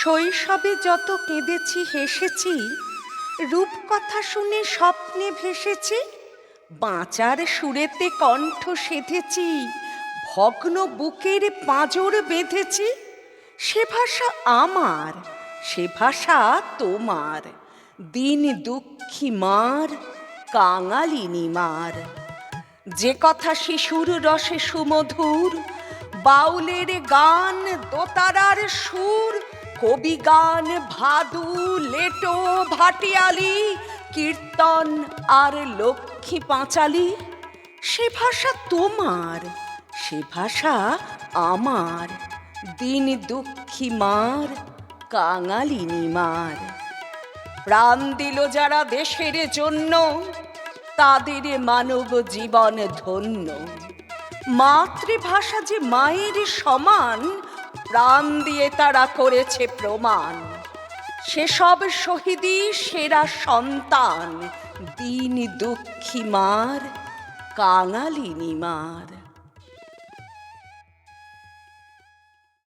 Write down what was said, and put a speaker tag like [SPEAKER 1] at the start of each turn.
[SPEAKER 1] শৈশবে যত কেঁদেছি, হেসেছি, রূপকথা শুনে স্বপ্নে ভেসেছি, বাঁচার সুরেতে কণ্ঠ সেধেছি, ভগ্ন বুকের পাঁজর বেঁধেছি, সে ভাষা আমার, সে ভাষা তোমার, দিন দুঃখী মার, কাঙালিনী মার। যে কথা শিশুর রসে সুমধুর, বাউলের গান, দোতারার সুর কবি গান, ভাদু, লেটো, ভাটিয়ালি, কীর্তন আর লক্ষ্মী পাঁচালি। সে ভাষা তোমার, সে ভাষা আমার। দিন দুঃখী মার, কাঙালিনী মার। প্রাণ দিল যারা দেশের জন্য, তাদের মানব জীবন ধন্য। মাতৃভাষা যে মায়ের সমান প্রাণ দিয়ে তারা করেছে প্রমাণ। সেসব শহীদি সেরা সন্তান দিন দুঃখী মার কাঙালিনী মার।